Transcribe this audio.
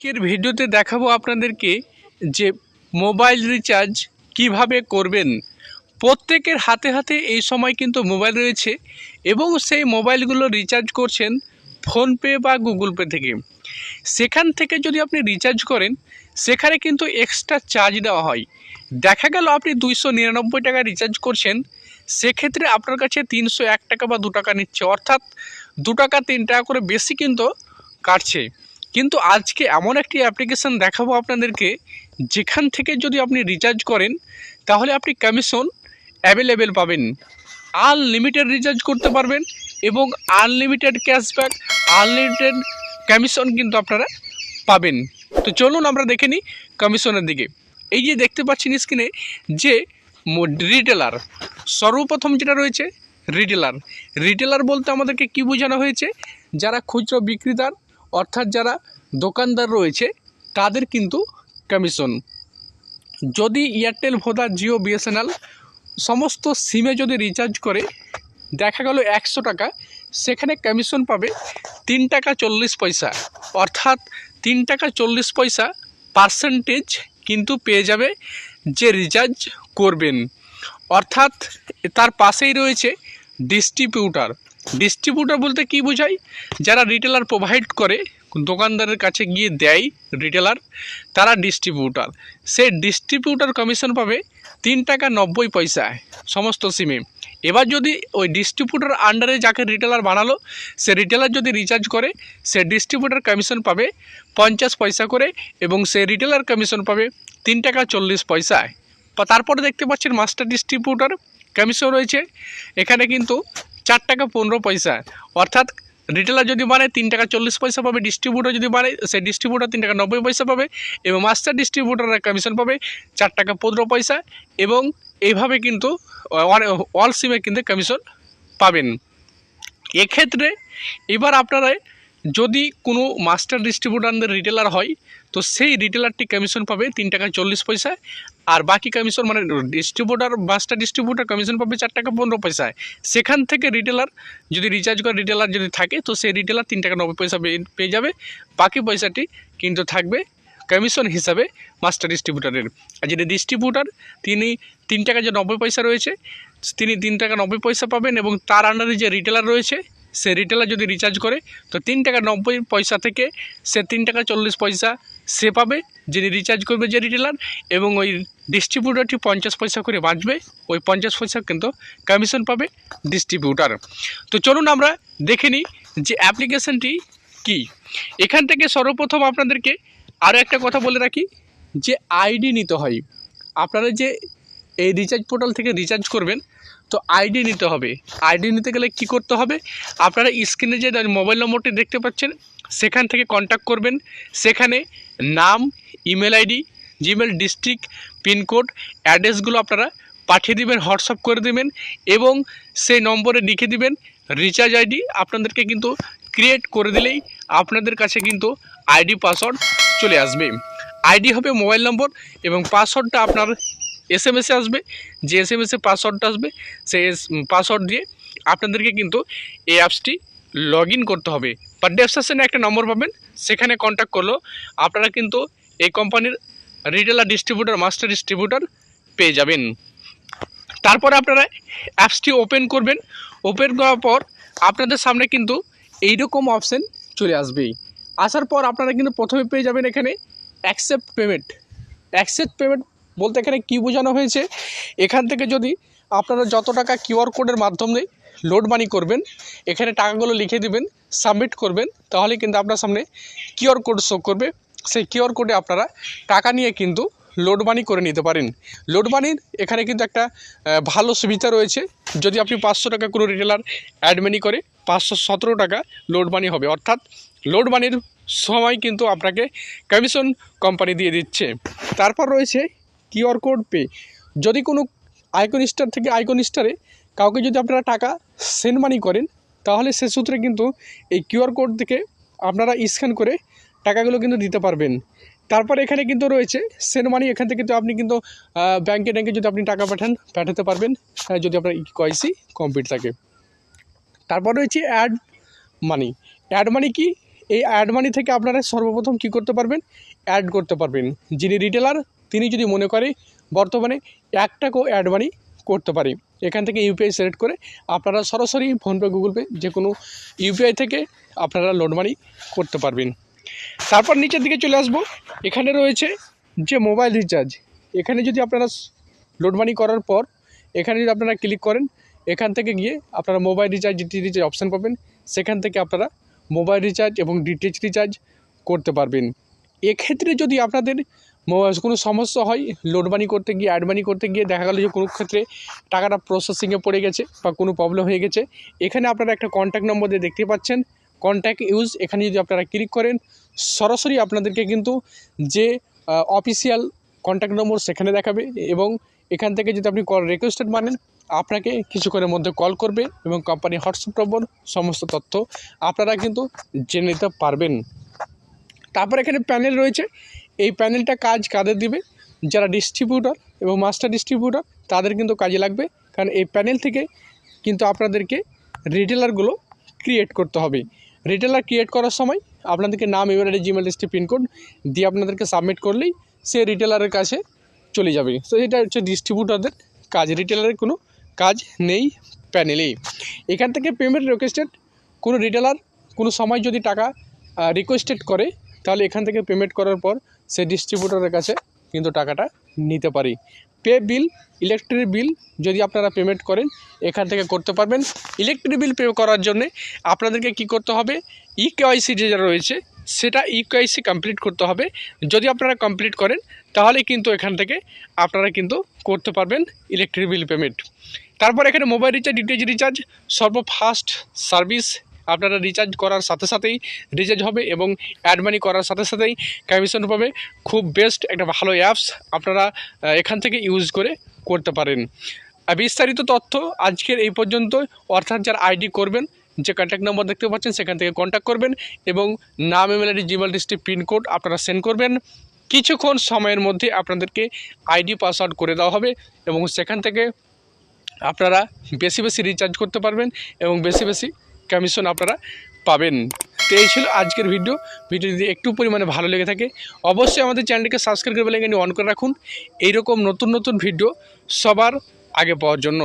আজকের ভিডিওতে দেখাবো আপনাদেরকে যে মোবাইল রিচার্জ কীভাবে করবেন। প্রত্যেকের হাতে হাতে এই সময় কিন্তু মোবাইল রয়েছে এবং সেই মোবাইলগুলো রিচার্জ করছেন ফোনপে বা গুগল পে থেকে। সেখান থেকে যদি আপনি রিচার্জ করেন, সেখানে কিন্তু এক্সট্রা চার্জ দেওয়া হয়। দেখা গেল আপনি দুইশো নিরানব্বই টাকা রিচার্জ করছেন, সেক্ষেত্রে আপনার কাছে তিনশো এক টাকা বা দু টাকা নিচ্ছে। অর্থাৎ দু টাকা তিন টাকা করে বেশি কিন্তু কাটছে। কিন্তু আজকে এমন একটি অ্যাপ্লিকেশন দেখাবো আপনাদেরকে, যেখান থেকে যদি আপনি রিচার্জ করেন, তাহলে আপনি কমিশন অ্যাভেলেবেল পাবেন। আনলিমিটেড রিচার্জ করতে পারবেন এবং আনলিমিটেড ক্যাশব্যাক আনলিমিটেড কমিশন কিন্তু আপনারা পাবেন। তো চলুন আমরা দেখে নিই কমিশনের দিকে। এই যে দেখতে পাচ্ছেন স্ক্রিনে যে রিটেলার সর্বপ্রথম যেটা রয়েছে রিটেলার রিটেলার বলতে আমাদেরকে কি বোঝানো হয়েছে? যারা খুচরো বিক্রেতার অর্থাৎ যারা দোকানদার রয়েছে, তাদের কিন্তু কমিশন যদি এয়ারটেল ভোদা জিও বিএসএনএল সমস্ত সিমে যদি রিচার্জ করে, দেখা গেল একশো টাকা, সেখানে কমিশন পাবে তিন টাকা চল্লিশ পয়সা। অর্থাৎ তিন টাকা চল্লিশ পয়সা পার্সেন্টেজ কিন্তু পেয়ে যাবে যে রিচার্জ করবেন। অর্থাৎ তার পাশেই রয়েছে ডিস্ট্রিবিউটার ডিস্ট্রিবিউটার বলতে কি বোঝায়? যারা রিটেলার প্রোভাইড করে, দোকানদারের কাছে গিয়ে দেয় রিটেলার তারা ডিস্ট্রিবিউটার সে ডিস্ট্রিবিউটার কমিশন পাবে তিন টাকা নব্বই পয়সায় সমস্ত সিমে এবার যদি ওই ডিস্ট্রিবিউটার আন্ডারে যাকে রিটেলার বানালো, সে রিটেলার যদি রিচার্জ করে, সে ডিস্ট্রিবিউটার কমিশন পাবে পঞ্চাশ পয়সা করে এবং সে রিটেলার কমিশন পাবে তিন টাকা চল্লিশ পয়সায় তারপরে দেখতে পাচ্ছেন মাস্টার ডিস্ট্রিবিউটার কমিশন রয়েছে। এখানে কিন্তু চার টাকা পনেরো পয়সা। অর্থাৎ রিটেলার যদি বানায় তিন টাকা চল্লিশ পয়সা পাবে ডিস্ট্রিবিউটার যদি বানায় সে ডিস্ট্রিবিউটার তিন টাকা নব্বই পয়সা পাবে এবং মাস্টার ডিস্ট্রিবিউটাররা কমিশন পাবে চার টাকা পনেরো পয়সা এবং এইভাবে কিন্তু অল সিমে কিন্তু কমিশন পাবেন। এক্ষেত্রে এবার আপনারা যদি কোনো মাস্টার ডিস্ট্রিবিউটারদের রিটেলার হয়, তো সেই রিটেলারটি কমিশন পাবে তিন টাকা চল্লিশ পয়সা। আর বাকি কমিশন মানে ডিস্ট্রিবিউটার মাস্টার ডিস্ট্রিবিউটার কমিশন পাবে চার টাকা পনেরো পয়সায় সেখান থেকে রিটেলার যদি রিচার্জ করে রিটেলার যদি থাকে, তো সেই রিটেলার তিন টাকা নব্বই পয়সা পেয়ে- পেয়ে যাবে। বাকি পয়সাটি কিন্তু থাকবে কমিশন হিসাবে মাস্টার ডিস্ট্রিবিউটারের আর যেটা ডিস্ট্রিবিউটার তিনি তিন টাকা যে নব্বই পয়সা রয়েছে, তিনি তিন টাকা নব্বই পয়সা পাবেন এবং তার আন্ডারে যে রিটেলার রয়েছে সে রিটেলার যদি রিচার্জ করে, তো তিন টাকা নব্বই পয়সা থেকে সে তিন টাকা চল্লিশ পয়সা সে পাবে যিনি রিচার্জ করবে যে রিটেলার এবং ওই ডিস্ট্রিবিউটারটি পঞ্চাশ পয়সা করে বাঁচবে, ওই পঞ্চাশ পয়সা কিন্তু কমিশন পাবে ডিস্ট্রিবিউটার তো চলুন আমরা দেখে নিই যে অ্যাপ্লিকেশনটি কি। এখান থেকে সর্বপ্রথম আপনাদেরকে আরও একটা কথা বলে রাখি যে আইডি নিতে হয়। আপনারা যে এই রিচার্জ পোর্টাল থেকে রিচার্জ করবেন, তো আইডি নিতে হবে। আইডি নিতে গেলে কি করতে হবে? আপনারা স্ক্রিনে যে মোবাইল নম্বরটি দেখতে পাচ্ছেন, সেখান থেকে কন্ট্যাক্ট করবেন। সেখানে নাম email ID Gmail district pincode অ্যাড্রেসগুলো আপনারা পাঠিয়ে দিবেন হোয়াটসঅ্যাপ করে দেবেন এবং সেই নম্বরে লিখে দিবেন রিচার্জ আইডি আপনাদেরকে কিন্তু ক্রিয়েট করে দিলেই আপনাদের কাছে কিন্তু আইডি পাসওয়ার্ড চলে আসবে। আইডি হবে মোবাইল নম্বর এবং পাসওয়ার্ডটা আপনার এস আসবে, যে এস পাসওয়ার্ডটা আসবে সেই পাসওয়ার্ড দিয়ে আপনাদেরকে কিন্তু এই অ্যাপসটি লগ করতে হবে। বা ডেসক্রিপশনে একটা নম্বর পাবেন, সেখানে কন্ট্যাক্ট করল। আপনারা কিন্তু এই কোম্পানির রিটেলার ডিস্ট্রিবিউটার মাস্টার ডিস্ট্রিবিউটার পেয়ে যাবেন। তারপরে আপনারা অ্যাপসটি ওপেন করবেন। ওপেন করার পর আপনাদের সামনে কিন্তু এইরকম অপশান চলে আসবেই আসার পর আপনারা কিন্তু প্রথমে পেয়ে যাবেন এখানে অ্যাকসেপ্ট পেমেন্ট অ্যাকসেপ্ট পেমেন্ট বলতে এখানে কী বোঝানো হয়েছে? এখান থেকে যদি আপনারা যত টাকা কিউআর কোডের মাধ্যমে লোড মানি করবেন, এখানে টাকাগুলো লিখে দিবেন, সাবমিট করবেন, তাহলে কিন্তু আপনার সামনে কিউআর কোড শো করবে। সেই কিউআর কোডে আপনারা টাকা নিয়ে কিন্তু লোড মানি করে নিতে পারেন। লোড মানির এখানে কিন্তু একটা ভালো সুবিধা রয়েছে। যদি আপনি পাঁচশো টাকা কোনো রিটেলার অ্যাড মানি করে, পাঁচশো সতেরো টাকা লোড মানি হবে। অর্থাৎ লোড মানির সময় কিন্তু আপনাকে কমিশন কোম্পানি দিয়ে দিচ্ছে। তারপর রয়েছে কিউআর কোড পে যদি কোনো আইকন স্টার থেকে আইকন স্টারে কাউকে যদি আপনারা টাকা সেন্ড মানি করেন, তাহলে সে সূত্রে কিন্তু এই কিউআর কোড থেকে আপনারা স্ক্যান করে টাকাগুলো কিন্তু দিতে পারবেন। তারপর এখানে কিন্তু রয়েছে সেন্ড মানি, এখান থেকে তো আপনি কিন্তু ব্যাংকে ট্যাঙ্কে যদি আপনি টাকা পাঠান, পাঠাতে পারবেন যদি আপনার কয়েসি কমপ্লিট থাকে। তারপর রয়েছে অ্যাড মানি। অ্যাড মানি কি? এই অ্যাড মানি থেকে আপনারা সর্বপ্রথম কি করতে পারবেন? অ্যাড করতে পারবেন। যিনি রিটেলার তিনি যদি মনে করে বর্তমানে এক টাকাও অ্যাড মানি করতে পারে, এখান থেকে ইউপিআই সিলেক্ট করে আপনারা সরাসরি ফোনপে গুগল পে যে কোনো ইউপিআই থেকে আপনারা লোড মানি করতে পারবেন। তারপর নিচের দিকে চলে আসব। এখানে রয়েছে যে মোবাইল রিচার্জ এখানে যদি আপনারা লোড মানি করার পর এখানে যদি আপনারা ক্লিক করেন, এখান থেকে গিয়ে আপনারা mobile recharge D T recharge option পাবেন, সেখান থেকে আপনারা মোবাইল রিচার্জ এবং ডিটিএইচ রিচার্জ করতে পারবেন। এক্ষেত্রে যদি আপনাদের কোনো সমস্যা হয় লোড মানি করতে গিয়ে অ্যাড মানি করতে গিয়ে দেখা গেলো যে কোনো ক্ষেত্রে টাকাটা প্রসেসিংয়ে পড়ে গেছে বা কোনো প্রবলেম হয়ে গেছে, এখানে আপনারা একটা কন্ট্যাক্ট নম্বর দিয়ে দেখতে পাচ্ছেন। কন্ট্যাক্ট ইউজ এখানে যদি আপনারা ক্লিক করেন, সরাসরি আপনাদেরকে কিন্তু যে অফিসিয়াল কন্ট্যাক্ট নম্বর সেখানে দেখাবে এবং এখান থেকে যদি আপনি কল রিকোয়েস্টেড মানেন আপনাকে কিছুক্ষণের মধ্যে কল করবে এবং কোম্পানি হোয়াটসঅ্যাপ নম্বর, সমস্ত তথ্য আপনারা কিন্তু জেনে নিতে পারবেন। তারপর এখানে প্যানেল রয়েছে। এই প্যানেলটা কাজ কাদের দিবে? যারা ডিস্ট্রিবিউটর এবং মাস্টার ডিস্ট্রিবিউটর তাদের কিন্তু কাজে লাগবে। কারণ এই প্যানেল থেকে কিন্তু আপনাদেরকে রিটেলারগুলো ক্রিয়েট করতে হবে। রিটেলার ক্রিয়েট করার সময় আপনাদেরকে নাম ইমেল জিমেল লিস্টে পিনকোড দিয়ে আপনাদেরকে সাবমিট করলেই সে রিটেলারের কাছে চলে যাবে। তো এটা হচ্ছে ডিস্ট্রিবিউটরদের কাজ। রিটেলারের কোনো কাজ নেই প্যানেলেই এখান থেকে পেমেন্ট রিকোয়েস্টেড কোনো রিটেলার কোনো সময় যদি টাকা রিকোয়েস্টেড করে, তাহলে এখান থেকে পেমেন্ট করার পর সে ডিস্ট্রিবিউটরের কাছে কিন্তু টাকাটা নিতে পারি। পে বিল ইলেকট্রিক বিল যদি আপনারা পেমেন্ট করেন, এখান থেকে করতে পারবেন। ইলেকট্রিক বিল পে করার জন্য আপনাদেরকে কি করতে হবে? ই কেওয়াইসি যে যারা রয়েছে, সেটা ই কমপ্লিট করতে হবে। যদি আপনারা কমপ্লিট করেন, তাহলে কিন্তু এখান থেকে আপনারা কিন্তু করতে পারবেন ইলেকট্রিক বিল পেমেন্ট তারপর এখানে মোবাইল রিচার্জ ডিটিএইচ রিচার্জ সর্বফাস্ট সার্ভিস আপনারা রিচার্জ করার সাথে সাথেই রিচার্জ হবে এবং অ্যাড মানি করার সাথে সাথেই কমিশন পাবে। খুব বেস্ট একটা ভালো অ্যাপস আপনারা এখান থেকে ইউজ করে করতে পারেন। বিস্তারিত তথ্য আজকের এই পর্যন্ত। অর্থাৎ যারা আইডি করবেন, যে কন্ট্যাক্ট নম্বর দেখতে পাচ্ছেন, সেখান থেকে কন্ট্যাক্ট করবেন এবং নাম email ID Gmail district pincode আপনারা সেন্ড করবেন। কিছুক্ষণ সময়ের মধ্যে আপনাদেরকে আইডি পাসওয়ার্ড করে দেওয়া হবে এবং সেখান থেকে আপনারা বেশি বেশি রিচার্জ করতে পারবেন এবং বেশি বেশি কমিশন আপনারা পাবেন। তো এই ছিল আজকের ভিডিও ভিডিও যদি একটু পরিমাণে ভালো লেগে থাকে, অবশ্যই আমাদের চ্যানেলটিকে সাবস্ক্রাইব করে বেলাইকানি অন করে রাখুন। এইরকম নতুন নতুন ভিডিও সবার আগে পাওয়ার জন্য।